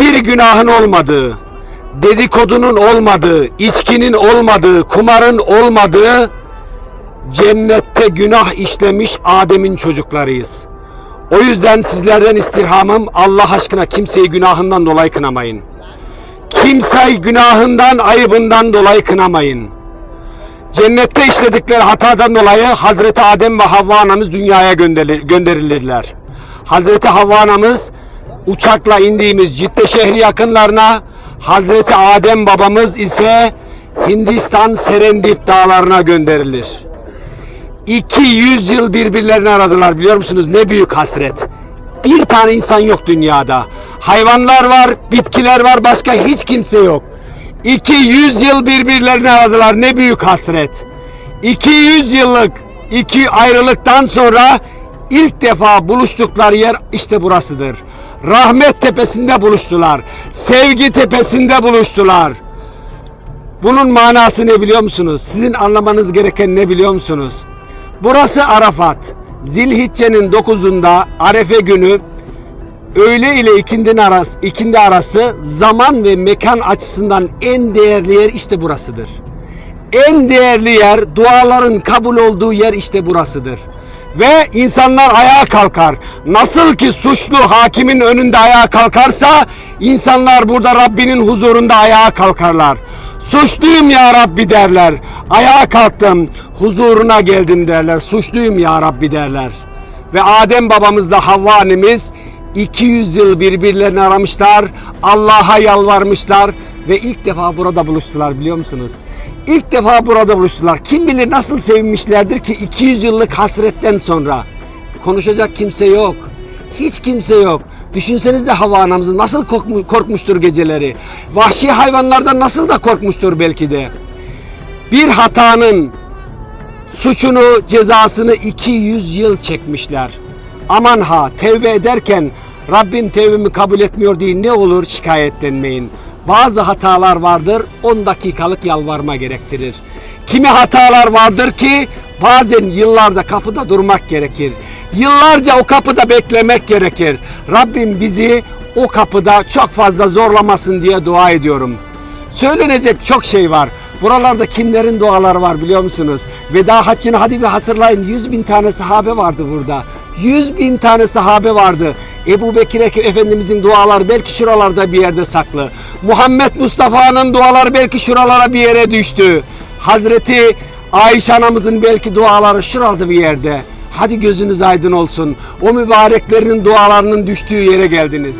hiçbir günahın olmadığı, dedikodunun olmadığı, içkinin olmadığı, kumarın olmadığı cennette günah işlemiş Adem'in çocuklarıyız. O yüzden sizlerden istirhamım Allah aşkına kimseyi günahından dolayı kınamayın. Kimseyi günahından, ayıbından dolayı kınamayın. Cennette işledikleri hatadan dolayı Hazreti Adem ve Havva anamız dünyaya gönderilir- gönderilirler. Hazreti Havva anamız uçakla indiğimiz Cidde şehri yakınlarına, Hazreti Adem babamız ise Hindistan Serendip dağlarına gönderilir. 200 yıl birbirlerini aradılar biliyor musunuz? Ne büyük hasret. Bir tane insan yok dünyada. Hayvanlar var, bitkiler var, başka hiç kimse yok. 200 yıl birbirlerini aradılar. Ne büyük hasret. 200 yıllık iki ayrılıktan sonra ilk defa buluştukları yer işte burasıdır. Rahmet tepesinde buluştular. Sevgi tepesinde buluştular. Bunun manası ne biliyor musunuz? Sizin anlamanız gereken ne biliyor musunuz? Burası Arafat. Zilhicce'nin 9'unda Arefe günü öğle ile ikindinin arası, ikindi arası zaman ve mekan açısından en değerli yer işte burasıdır. En değerli yer, duaların kabul olduğu yer işte burasıdır. Ve insanlar ayağa kalkar. Nasıl ki suçlu hakimin önünde ayağa kalkarsa, insanlar burada Rabbinin huzurunda ayağa kalkarlar. Suçluyum ya Rabbi derler. Ayağa kalktım, huzuruna geldim derler. Suçluyum ya Rabbi derler. Ve Adem babamızla Havva annemiz 200 yıl birbirlerini aramışlar. Allah'a yalvarmışlar ve ilk defa burada buluştular biliyor musunuz? İlk defa burada buluştular. Kim bilir nasıl sevinmişlerdir ki 200 yıllık hasretten sonra. Konuşacak kimse yok. Hiç kimse yok. Düşünsenize Havva anamızı nasıl korkmu- korkmuştur geceleri. Vahşi hayvanlardan nasıl da korkmuştur belki de. Bir hatanın suçunu, cezasını 200 yıl çekmişler. Aman ha tevbe ederken Rabbim tevbemi kabul etmiyor diye ne olur şikayetlenmeyin. Bazı hatalar vardır 10 dakikalık yalvarma gerektirir. Kimi hatalar vardır ki bazen yıllarda kapıda durmak gerekir. Yıllarca o kapıda beklemek gerekir. Rabbim bizi o kapıda çok fazla zorlamasın diye dua ediyorum. Söylenecek çok şey var. Buralarda kimlerin duaları var biliyor musunuz? Veda haccını hadi bir hatırlayın. Yüz bin tane sahabe vardı burada. Yüz bin tane sahabe vardı. Ebu Bekir Eke- Efendimizin duaları belki şuralarda bir yerde saklı. Muhammed Mustafa'nın duaları belki şuralara bir yere düştü. Hazreti Ayşe anamızın belki duaları şurada bir yerde. Hadi gözünüz aydın olsun. O mübareklerinin dualarının düştüğü yere geldiniz.